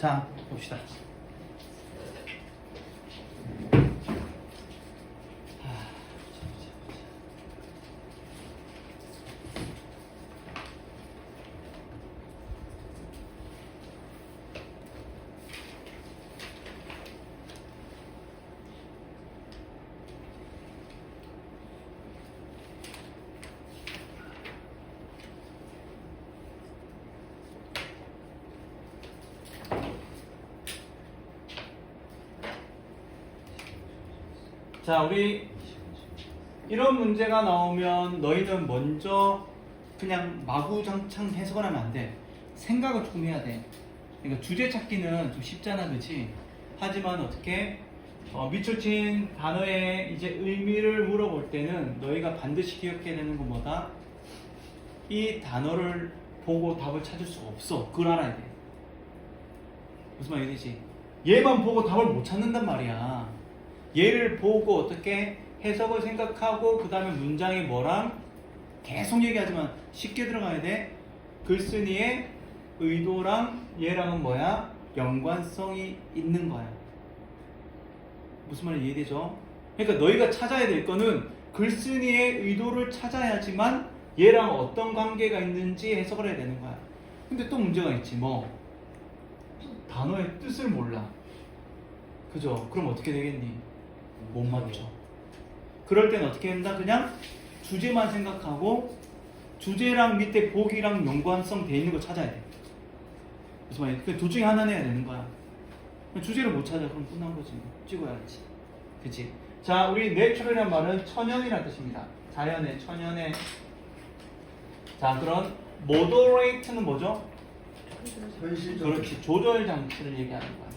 자, 봅시다. 자, 우리 이런 문제가 나오면 너희는 먼저 그냥 마구장창 해석을 하면 안 돼. 생각을 조금 해야 돼. 그러니까 주제 찾기는 좀 쉽잖아, 그렇지? 하지만 어떻게 어, 밑줄 친 단어의 이제 의미를 물어볼 때는 너희가 반드시 기억해야 되는 건 뭐다? 이 단어를 보고 답을 찾을 수가 없어. 그걸 알아야 돼. 무슨 말이지? 얘만 보고 답을 못 찾는단 말이야. 얘를 보고 어떻게 해석을 생각하고 그 다음에 문장이 뭐랑 계속 얘기하지만 쉽게 들어가야 돼. 글쓴이의 의도랑 얘랑은 뭐야? 연관성이 있는 거야. 무슨 말인지 이해되죠? 그러니까 너희가 찾아야 될 거는 글쓴이의 의도를 찾아야지만 얘랑 어떤 관계가 있는지 해석을 해야 되는 거야. 근데 또 문제가 있지 뭐 단어의 뜻을 몰라. 그죠? 그럼 어떻게 되겠니? 못 맞죠. 그럴 땐 어떻게 한다? 그냥 주제만 생각하고 주제랑 밑에 보기랑 연관성 돼 있는 거 찾아야 돼. 무슨 말이야? 그둘 중에 하나 내야 되는 거야. 주제를 못 찾아 그럼 끝난 거지. 찍어야지. 그치? 자, 우리 내추럴이란 말은 천연이라는 뜻입니다. 자연의 천연의 자, 그런 moderate는 뭐죠? 현실적 그렇지. 조절 장치를 얘기하는 거야.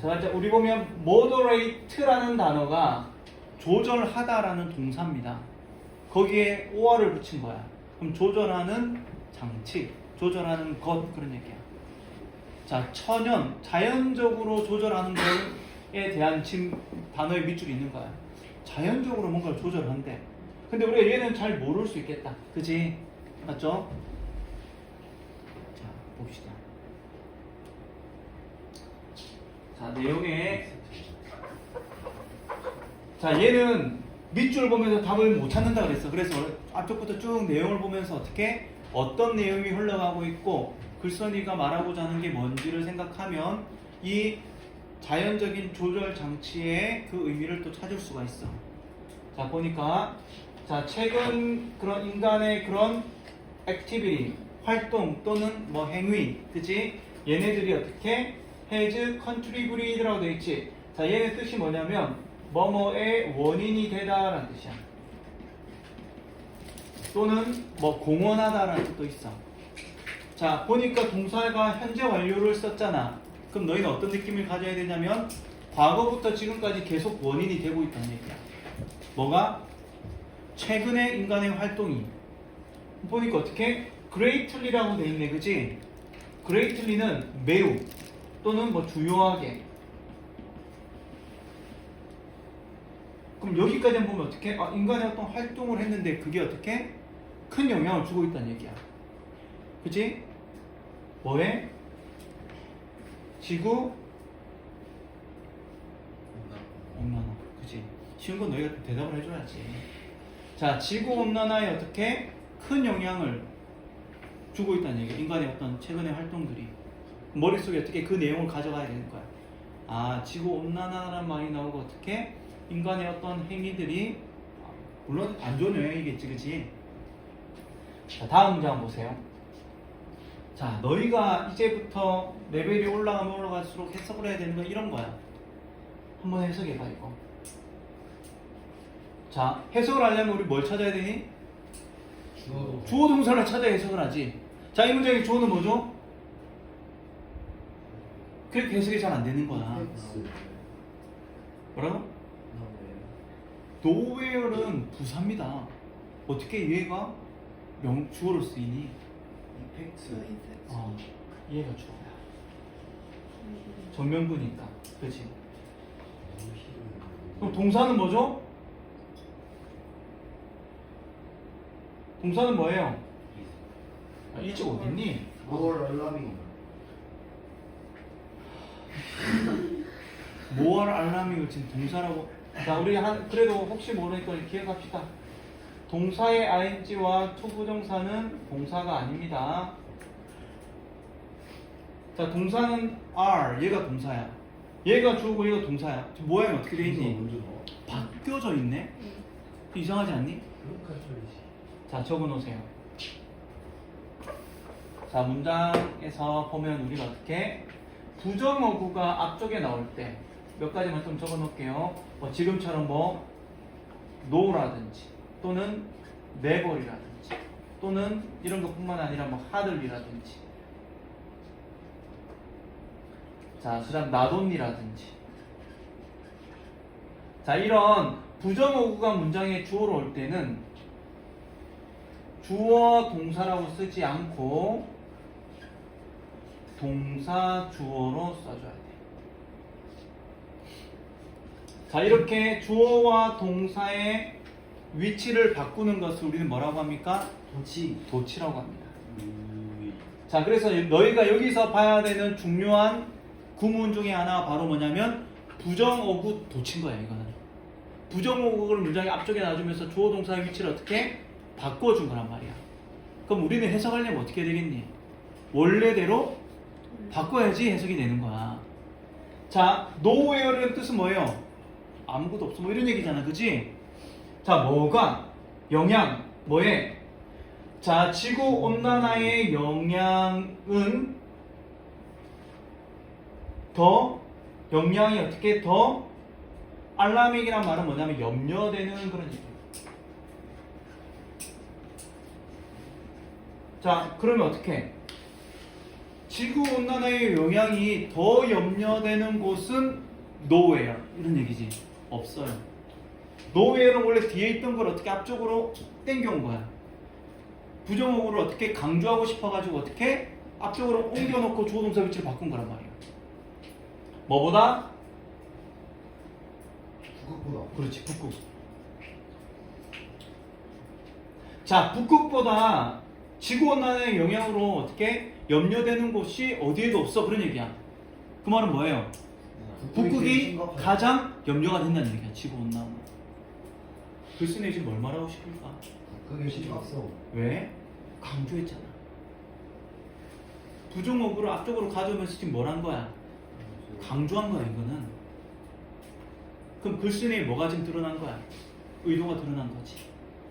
자, 이제 우리 보면 moderate라는 단어가 조절하다라는 동사입니다. 거기에 or를 붙인 거야. 그럼 조절하는 장치, 조절하는 것 그런 얘기야. 자, 천연, 자연적으로 조절하는 것에 대한 침, 단어의 밑줄이 있는 거야. 자연적으로 뭔가를 조절한대. 근데 우리가 얘는 잘 모를 수 있겠다. 그지? 맞죠? 자, 봅시다. 자, 내용에 자, 얘는 밑줄 보면서 답을 못 찾는다 그랬어. 그래서 앞쪽부터 쭉 내용을 보면서 어떻게 어떤 내용이 흘러가고 있고 글쓴이가 말하고자 하는 게 뭔지를 생각하면 이 자연적인 조절 장치의 그 의미를 또 찾을 수가 있어. 자, 보니까 자, 최근 그런 인간의 그런 액티비티, 활동 또는 뭐 행위, 그지? 얘네들이 어떻게 has contributed라고 돼 있지. 자, 얘네 뜻이 뭐냐면 뭐뭐의 원인이 되다라는 뜻이야. 또는 뭐 공헌하다라는 뜻도 있어. 자, 보니까 동사가 현재 완료를 썼잖아. 그럼 너희는 어떤 느낌을 가져야 되냐면 과거부터 지금까지 계속 원인이 되고 있다는 얘기야. 뭐가? 최근에 인간의 활동이 보니까 어떻게 greatly라고 돼 있네, 그지? greatly는 매우 또는 뭐 주요하게. 그럼 여기까지 보면 어떻게? 아, 인간의 어떤 활동을 했는데 그게 어떻게 큰 영향을 주고 있다는 얘기야. 그지? 뭐에? 지구 온난화. 그지? 쉬운 건 너희가 좀 대답을 해줘야지. 자, 지구 온난화에 어떻게 큰 영향을 주고 있다는 얘기야. 인간의 어떤 최근의 활동들이. 머릿속에 어떻게 그 내용을 가져가야 되는 거야. 아, 지구 온난화라는 말이 나오고 어떻게 인간의 어떤 행위들이 물론 안 좋은 영향이겠지, 그치? 자, 다음 문제 한번 보세요. 자, 너희가 이제부터 레벨이 올라가면 올라갈수록 해석을 해야 되는 건 이런 거야. 한번 해석해봐, 이거. 자, 해석을 하려면 우리 뭘 찾아야 되니? 주어 동사를 찾아야 해석을 하지. 자, 이 문장의 주어는 뭐죠? 그렇게 해석이 잘 안 되는 거야. 뭐라고? nowhere는 부사입니다. 어떻게 얘가 명 주어로 쓰이니? 이펙트 어, 얘가 주어야. 전면부니까. 그렇지? 그럼 동사는 뭐죠? 동사는 뭐예요? 아, 일찍 어딨니? 뭘 알람이 모얼 알람이고 지금 동사라고. 자, 우리 한 그래도 혹시 모르니까 기억합시다. 동사의 ing와 투부정사는 동사가 아닙니다. 자, 동사는 are, 얘가 동사야. 얘가 주어고 얘가 동사야. 지금 모양이 어떻게 돼 있니? 넣어 바뀌어져 있네. 이상하지 않니? 자, 적어 놓으세요. 자, 문장에서 보면 우리가 어떻게 부정어구가 앞쪽에 나올 때 몇 가지만 좀 적어 놓을게요. 뭐 지금처럼 뭐 no라든지 또는 never이라든지 또는 이런 것뿐만 아니라 뭐 hardly라든지 자, not only라든지 자, 이런 부정어구가 문장에 주어로 올 때는 주어 동사라고 쓰지 않고 동사 주어로 써줘야 돼. 자 이렇게 주어와 동사의 위치를 바꾸는 것을 우리는 뭐라고 합니까? 도치 도치라고 합니다. 음, 자 그래서 너희가 여기서 봐야 되는 중요한 구문 중에 하나가 바로 뭐냐면 부정어구 도친 거야 이거는. 부정어구를 문장의 앞쪽에 놔주면서 주어 동사의 위치를 어떻게 바꿔준 거란 말이야. 그럼 우리는 해석하려면 어떻게 되겠니? 원래대로 바꿔야지 해석이 되는 거야. 자, nowhere는 뜻은 뭐예요? 아무것도 없어. 뭐 이런 얘기잖아. 그지? 자, 뭐가? 영향. 뭐에? 자, 지구 온난화의 영향은 더 영향이 어떻게 더 알라믹이란 말은 뭐냐면 염려되는 그런 얘기예요. 자, 그러면 어떻게? 지구 온난화의 영향이 더 염려되는 곳은 nowhere 이런 얘기지. 없어요. nowhere는 원래 뒤에 있던 걸 어떻게 앞쪽으로 땡겨온 거야. 부정어구를 어떻게 강조하고 싶어가지고 어떻게 앞쪽으로 옮겨놓고 주어동사 위치를 바꾼 거란 말이야. 뭐보다? 북극보다 그렇지, 북극. 자, 북극보다 지구온난화의 영향으로 어떻게 염려되는 곳이 어디에도 없어 그런 얘기야. 그 말은 뭐예요? 북극이 가장 염려가 된다는 얘기야. 지구 온난화. 글쓴이 지금 뭘 말하고 싶을까? 북극이 심각성 왜? 강조했잖아. 부정어구를 앞쪽으로 가져오면서 지금 뭘 한 거야? 강조한 거야 이거는. 그럼 글쓴이에 뭐가 지금 드러난 거야? 의도가 드러난 거지.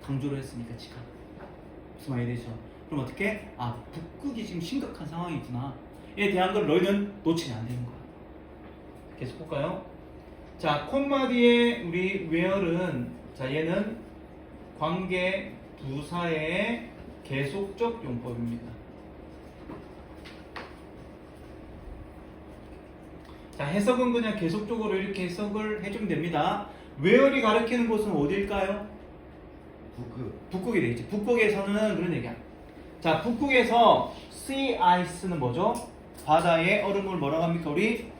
강조를 했으니까 지금. 무슨 말이 되죠? 그럼 어떻게? 아 북극이 지금 심각한 상황이구나. 에 대한 걸 너희는 놓치면 안 되는 거야. 계속 볼까요? 자 콤마 뒤에 우리 where은 자 얘는 관계 부사의 계속적 용법입니다. 자, 해석은 그냥 계속적으로 이렇게 해석을 해주면 됩니다. 웨어리 가리키는 곳은 어디일까요? 북극 북극이 되겠지. 북극에서는 그런 얘기야. 자, 북극에서 sea ice는 뭐죠? 바다의 얼음을 뭐라고 합니까? 우리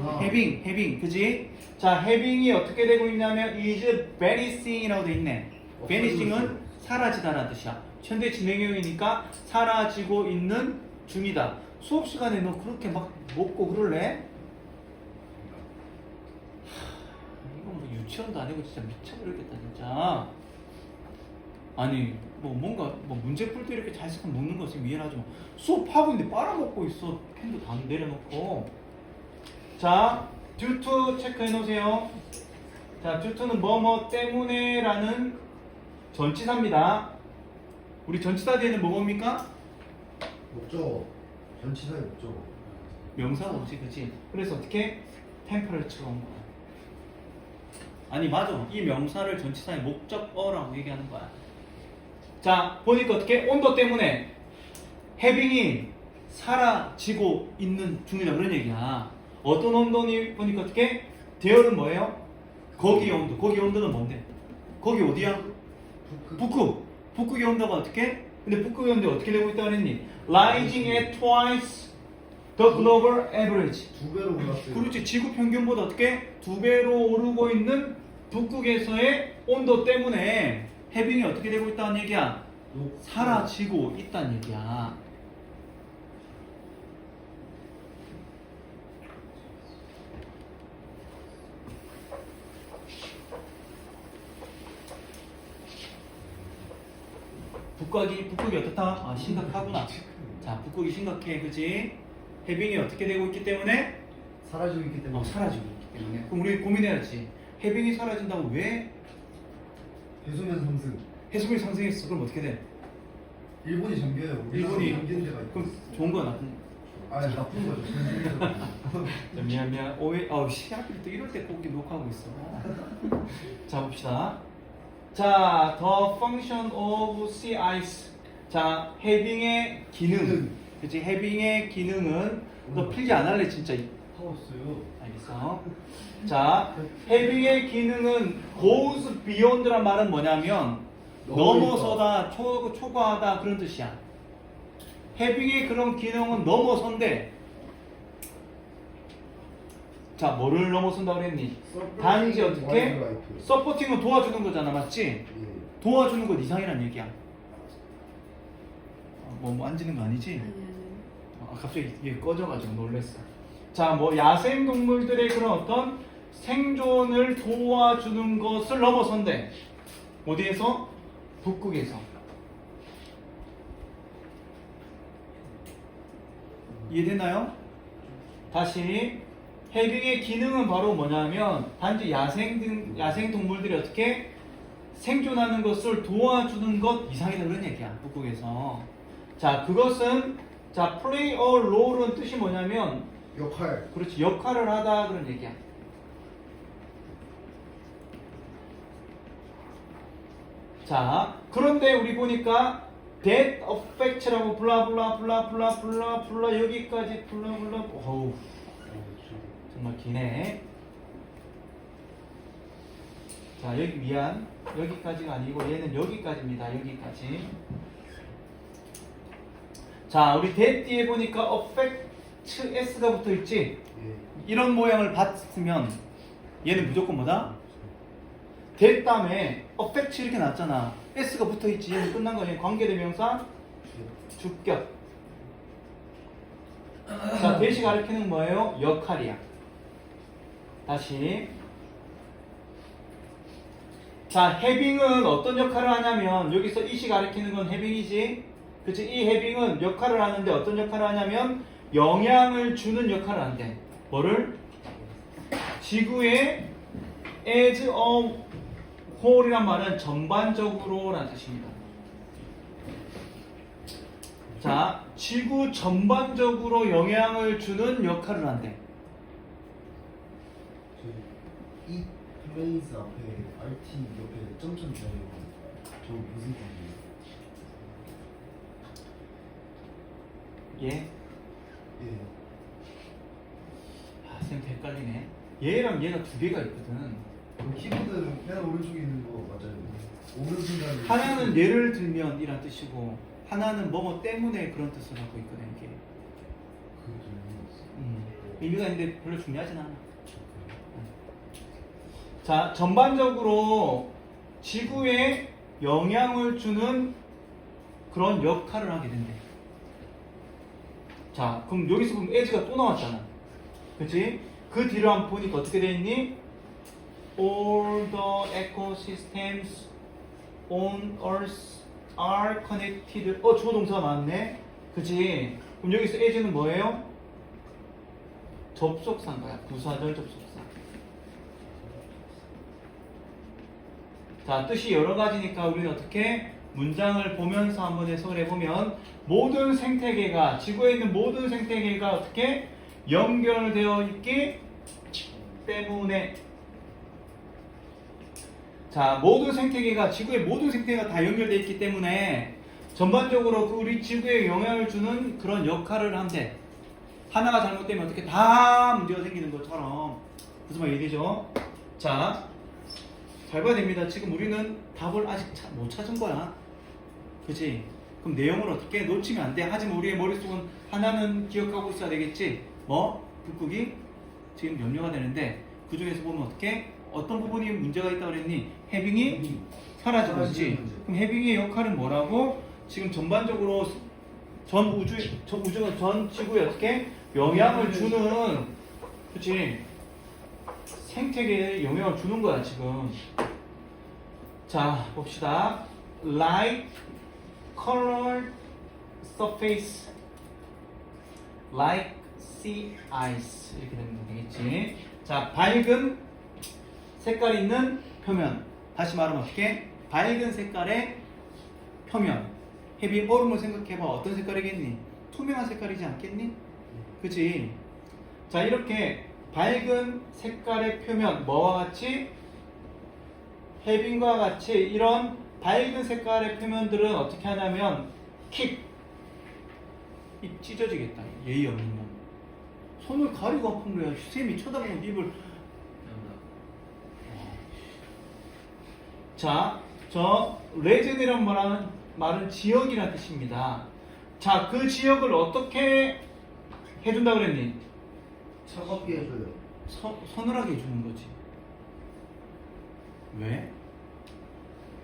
아. 해빙, 해빙, 그지? 자, 해빙이 어떻게 되고 있냐면 is vanishing이라고 돼 있네. 어, vanishing은 사라지다라는 뜻이야. 현대 진행형이니까 사라지고 있는 중이다. 수업 시간에 너 그렇게 막 먹고 그럴래? 이거 뭐 유치원도 아니고 진짜 미쳐버리겠다 진짜. 아니 뭐 뭔가 뭐 문제 풀 때 이렇게 잘생각 먹는 것은 이해하지만 수업하고 있는데 빨아먹고 있어. 펜도 다 내려놓고. 자 to 체크해 놓으세요. 자 to는 뭐뭐 때문에 라는 전치사입니다. 우리 전치사 뒤에는 뭐 뭡니까? 목적 전치사의 목적 명사가 오지 그지 그래서 어떻게? 온 거야. 아니 맞아. 이 명사를 전치사의 목적어라고 얘기하는 거야 자 보니까 어떻게 온도 때문에 해빙이 사라지고 있는 중이다 그런 얘기야 어떤 온도니 보니까 어떻게 대열은 뭐예요? 거기 온도 거기 온도는 뭔데? 거기 어디야? 북극 북극 북극의 온도가 어떻게? 근데 북극의 온도 어떻게 되고 있다고 그랬니? Rising at twice the global average 두 배로 올랐어요 그렇지 지구 평균보다 어떻게 두 배로 오르고 있는 북극에서의 온도 때문에 해빙이 어떻게 되고 있다는 얘기야? 사라지고 있다는 얘기야. 북극이 북극이 어떻다? 아 심각하구나. 자 북극이 심각해, 그지? 해빙이 어떻게 되고 있기 때문에 사라지고 있기 때문에. 어, 사라지고 있기 때문에. 그럼 우리 고민해야지. 해빙이 사라진다고 왜 해수면 상승. 해수면이 상승했어? 그럼 어떻게 돼? 일본이 잠겨요. 일본이 잠기는 데가 있고. 그럼 좋은 거야 나쁜? 거? 아 나쁜 거죠. 자, 미안 미안 오해 어우 씨 하필 또 이럴 때 꼭이 녹화하고 있어 자 봅시다 자 the function of sea ice 자 해빙의 기능 기능. 그치 해빙의 기능은 너 음. 필기 안 할래 진짜 파웠어요. 알겠어. 자 해빙의 기능은 goes beyond란 말은 뭐냐면 넘어서다 초, 초과하다 그런 뜻이야. 해빙의 그런 기능은 넘어선대. 자 뭐를 넘어선다 그랬니? 단지 어떻게. 서포팅은 도와주는 거잖아 맞지? 예. 도와주는 건 이상이란 얘기야. 어, 뭐 만지는 거 아니지? 아, 갑자기 이게 꺼져가지고 놀랬어. 자, 뭐 야생 동물들의 그런 어떤 생존을 도와주는 것을 넘어선대. 어디에서? 북극에서. 이해됐나요? 다시 해빙의 기능은 바로 뭐냐면 단지 야생 등 야생 동물들이 어떻게 생존하는 것을 도와주는 것 이상이다 그런 얘기야 북극에서 자 그것은 자 play role은 뜻이 뭐냐면 역할. 그렇지 역할을 하다 그런 얘기야 자 그런데 우리 보니까 that affect라고 블라블라 블라블라 블라블라 여기까지 블라블라 어우 정말 기네. 자, 여기 미안. 여기까지가 아니고 얘는 여기까지입니다. 여기까지. 자, 우리 대 뒤에 보니까 affect s가 붙어 있지. 예. 이런 모양을 봤으면 얘는 무조건 뭐다? 대 다음에 affect 이렇게 났잖아. s가 붙어 있지. 얘는 끝난 거야. 관계대명사 주격. 자, 대시 가리키는 뭐예요? 역할이야. 다시. 자, 해빙은 어떤 역할을 하냐면, 여기서 이시 가리키는 건 해빙이지. 그치? 이 해빙은 역할을 하는데 어떤 역할을 하냐면, 영향을 주는 역할을 한대. 뭐를? 지구에 as a whole이란 말은 전반적으로라는 뜻입니다. 자, 지구 전반적으로 영향을 주는 역할을 한대. 저이 플레이스 앞에 RT 옆에 점점 달리고 저 무슨 뜻이에요? 얘? 예. 아, 쌤 헷갈리네. 얘랑 얘가 두 개가 있거든. 그럼 키보드는 맨 오른쪽에 있는 거 맞아요? 오른손가락이 하나는 예를 들면 이란 뜻이고, 하나는 뭐뭐 때문에 그런 뜻을 갖고 있거든, 이게. 그게 좀 의미가 음, 의미가 있는데 별로 중요하진 않아. 자, 전반적으로 지구에 영향을 주는 그런 역할을 하게 된대. 자, 그럼 여기서 보면 에즈가 또 나왔잖아. 그치? 그 뒤로 한번 보니까 어떻게 돼 있니? All the ecosystems on Earth are connected. 어, 주어 동사가 나왔네. 그치? 그럼 여기서 에즈는 뭐예요? 접속사인 거야. 부사절 접속사. 자, 뜻이 여러 가지니까 우리는 어떻게 문장을 보면서 한번 해석을 해보면 모든 생태계가 지구에 있는 모든 생태계가 어떻게 연결되어 있기 때문에 자, 모든 생태계가 지구의 모든 생태계가 다 연결되어 있기 때문에 전반적으로 그 우리 지구에 영향을 주는 그런 역할을 한대. 하나가 잘못되면 어떻게 다 문제가 생기는 것처럼 무슨 말 이해되죠? 자, 잘 봐야 됩니다. 지금 우리는 답을 아직 차- 못 찾은 거야. 그치? 그럼 내용을 어떻게 놓치면 안 돼. 하지만 우리의 머릿속은 하나는 기억하고 있어야 되겠지. 뭐? 북극이 지금 염려가 되는데 그 중에서 보면 어떻게? 어떤 부분이 문제가 있다고 그랬니? 해빙이 사라지고 있지. 사라지는 문제. 그럼 해빙의 역할은 뭐라고? 지금 전반적으로 전 우주, 전 우주가 전 지구에 어떻게 영향을 주는, 그치? 생태계에 영향을 주는 거야 지금. 자 봅시다. Like colored surface like sea ice 이렇게 되면 되겠지. 자, 밝은 색깔 있는 표면. 다시 말하면 어떻게? 밝은 색깔의 표면. 헤비 얼음을 생각해봐. 어떤 색깔이겠니? 투명한 색깔이지 않겠니? 그치? 자, 이렇게 밝은 색깔의 표면, 뭐와 같이? 헤빙과 같이 이런 밝은 색깔의 표면들은 어떻게 하냐면 킥! 입 찢어지겠다. 예의 없는 놈. 손을 가리고 아픈 거야. 쌤이 쳐다보면 입을 자, 저 레전이란 말은, 말은 지역이라는 뜻입니다. 자, 그 지역을 어떻게 해준다 그랬니? 차갑게 해줘요. 서, 서늘하게 해주는 거지. 왜?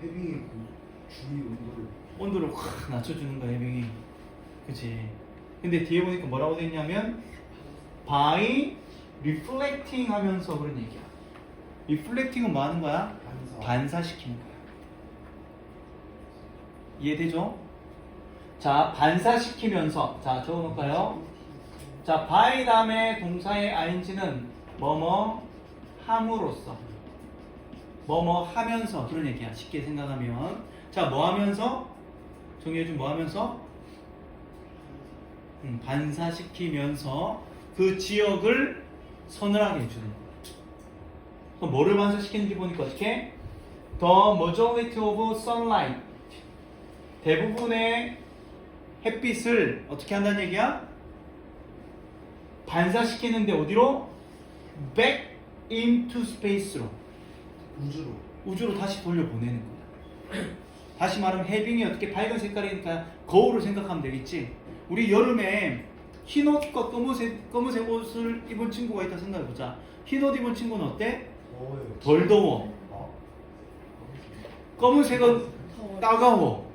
헤빙의 그 주위 온도를 온도를 확 낮춰주는 거야, 해빙이. 그치. 근데 뒤에 보니까 뭐라고 돼 있냐면, by reflecting 하면서 그런 얘기야. reflecting은 뭐 하는 거야? 반사. 반사시키는 거야. 이해되죠? 자, 반사시키면서. 자, 적어놓을까요? 자, by 다음에 동사의 ing는 뭐뭐 함으로써. 뭐뭐 하면서. 그런 얘기야. 쉽게 생각하면. 자, 뭐 하면서? 정해준 뭐 하면서? 음, 반사시키면서 그 지역을 서늘하게 해주는. 그럼 뭐를 반사시키는지 보니까 어떻게? The majority of sunlight 대부분의 햇빛을 어떻게 한다는 얘기야? 반사시키는데 어디로? Back into space로 우주로. 우주로 다시 돌려보내는 거야. 다시 말하면 해빙이 어떻게 밝은 색깔이니까 거울을 생각하면 되겠지. 우리 여름에 흰 옷과 검은색, 검은색 옷을 입은 친구가 있다 생각해보자. 흰 옷 입은 친구는 어때? 더워요. 덜 더워. 아. 검은색은 따가워.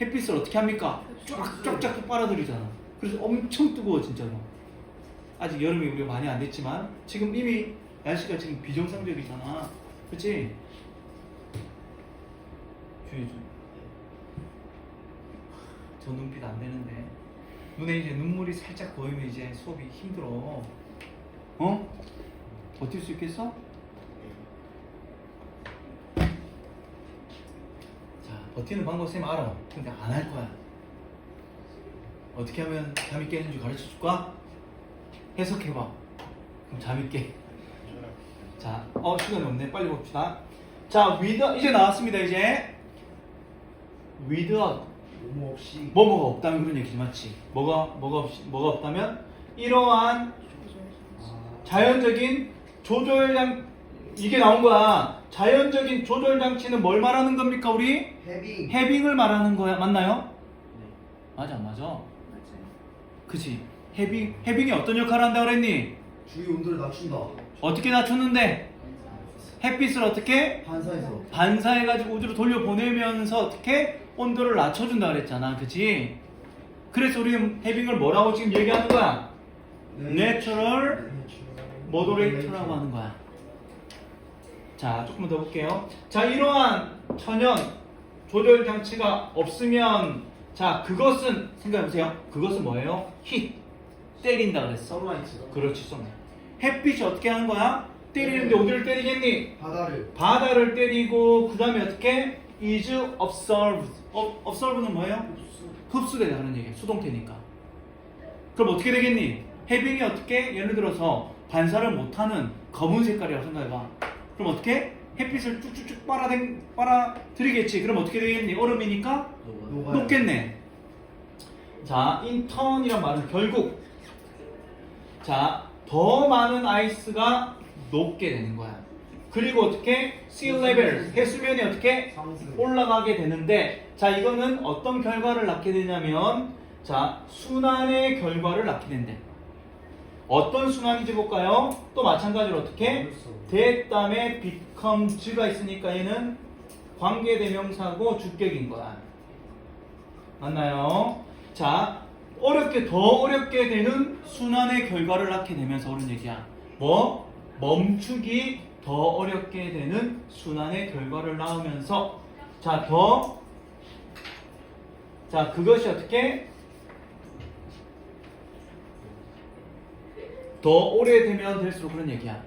햇빛을 어떻게 합니까? 쫙쫙쫙 빨아들이잖아. 그래서 엄청 뜨거워 진짜로. 아직 여름이 우리가 많이 안 됐지만 지금 이미 날씨가 지금 비정상적이잖아. 그치? 주의 좀. 저 눈빛 안 되는데. 눈에 이제 눈물이 살짝 보이면 이제 수업이 힘들어. 어? 버틸 수 있겠어? 자, 버티는 방법 쌤 알아. 근데 안 할 거야. 어떻게 하면 잠이 깨는지 가르쳐 줄까? 해석해봐. 그럼 잠이 깨. 자, 어, 시간이 없네. 빨리 봅시다. 자, with, 이제 나왔습니다, 이제. without. 뭐뭐 없이. 뭐뭐가 없다면 그런 얘기지, 맞지? 뭐가, 뭐가 없이, 뭐가 없다면? 이러한 아. 자연적인 조절장, 이게 나온 거야. 자연적인 조절 장치는 뭘 말하는 겁니까, 우리? 헤빙. 해빙을 말하는 거야. 맞나요? 맞아, 안 맞아. 그치. 해빙, 해빙이 어떤 역할을 한다 그랬니? 주위 온도를 낮춘다. 어떻게 낮췄는데? 햇빛을 어떻게? 반사해서. 반사해가지고 우주로 돌려보내면서 어떻게? 온도를 낮춰준다 그랬잖아. 그치? 그래서 우리 해빙을 뭐라고 지금 얘기하는 거야? Natural 모더레이터라고 하는 거야. 자, 조금만 더 볼게요. 자, 이러한 천연 조절 장치가 없으면 자, 그것은 생각해 보세요. 그것은 뭐예요? 히 때린다 그랬어. 선라이트. 그렇지, 쏘네. 햇빛이 어떻게 하는 거야? 때리는데 어디를 때리겠니? 바다를. 바다를 때리고 그 다음에 어떻게? is observed. 어, observe는 뭐예요? 흡수되다 하는 얘기야. 수동태니까. 그럼 어떻게 되겠니? 해빙이 어떻게? 예를 들어서 반사를 못하는 검은 색깔이라고 생각해봐. 그럼 어떻게? 햇빛을 쭉쭉쭉 빨아당, 빨아들이겠지. 그럼 어떻게 되겠니? 얼음이니까 녹아요. 녹겠네. 자, 인턴이란 말은 결국 자, 더 많은 아이스가 녹게 되는 거야. 그리고 어떻게 sea level 해수면이 어떻게. 올라가게 되는데 자, 이거는 어떤 결과를 낳게 되냐면 자, 순환의 결과를 낳게 된대. 어떤 순환인지 볼까요? 또 마찬가지로 어떻게 that 다음에 becomes가 있으니까 얘는 관계대명사고 주격인 거야. 맞나요? 자, 어렵게 더 어렵게 되는 순환의 결과를 낳게 되면서 그런 얘기야. 뭐? 멈추기 더 어렵게 되는 순환의 결과를 낳으면서 자, 더 자, 그것이 어떻게 더 오래되면 될수록 그런 얘기야.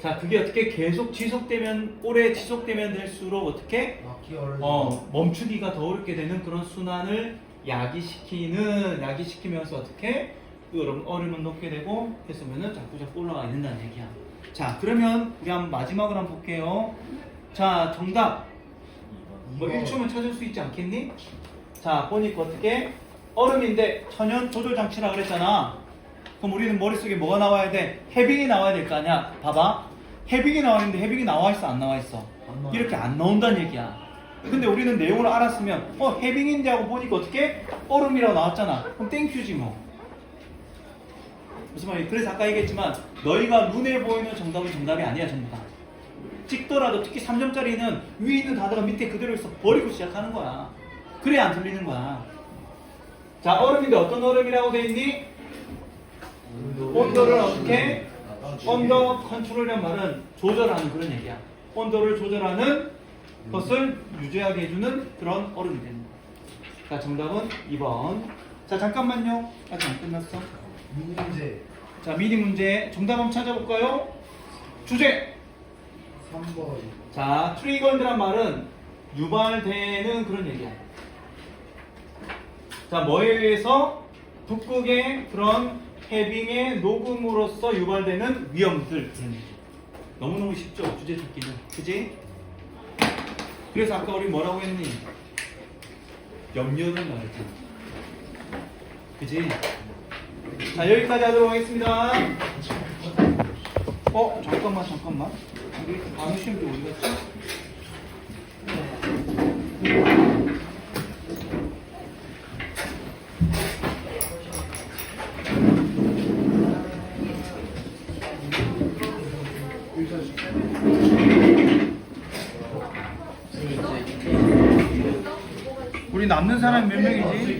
자, 그게 어떻게 계속 지속되면 오래 지속되면 될수록 어떻게. 어, 멈추기가 더 어렵게 되는 그런 순환을 야기시키는 야기시키면서 어떻게 그 얼음, 얼음은 높게 되고 했으면은 자꾸 자꾸 올라가야 된다는 얘기야. 자, 그러면 우리 한번 마지막으로 한번 볼게요. 자, 정답. 뭐 이거 1초면 찾을 수 있지 않겠니? 자, 보니까 어떻게 얼음인데 천연 조절 장치라 그랬잖아. 그럼 우리는 머릿속에 뭐가 나와야 돼? 해빙이 나와야 될 거 아니야? 봐봐. 해빙이 나와 있는데 해빙이 나와 있어 안 나와 있어? 이렇게 안 나온다는 얘기야. 근데 우리는 내용을 알았으면 어 해빙인데 하고 보니까 어떻게 얼음이라고 나왔잖아. 그럼 땡큐지 뭐. 무슨 말이야? 그래서 아까 얘기했지만 너희가 눈에 보이는 정답은 정답이 아니야 전부 다. 찍더라도 특히 3점짜리는 위에 있는 단어가 밑에 그대로 있어 버리고 시작하는 거야. 그래야 안 틀리는 거야. 자 얼음인데 어떤 얼음이라고 돼 있니? 온도를 어떻게? 온도 컨트롤이란 말은 조절하는 그런 얘기야. 온도를 조절하는 것을 유지하게 해주는 그런 얼음이 되는 거야. 자, 정답은 2번. 자, 잠깐만요. 아직 안 끝났어. 문제 자, 미니 문제 정답 한번 찾아볼까요? 주제. 3번. 자, 트리건이란 말은 유발되는 그런 얘기야. 자, 뭐에 의해서 북극의 그런 해빙의 녹음으로써 유발되는 위험들 얘기. 너무너무 쉽죠? 주제 찾기는. 그지? 그래서 아까 우리 뭐라고 했니? 염려는 말했잖아. 그지? 자, 여기까지 하도록 하겠습니다. 어, 잠깐만, 잠깐만. 우리 다음 시험 때 어디 갔지? 우리 남는 사람이 몇 명이지?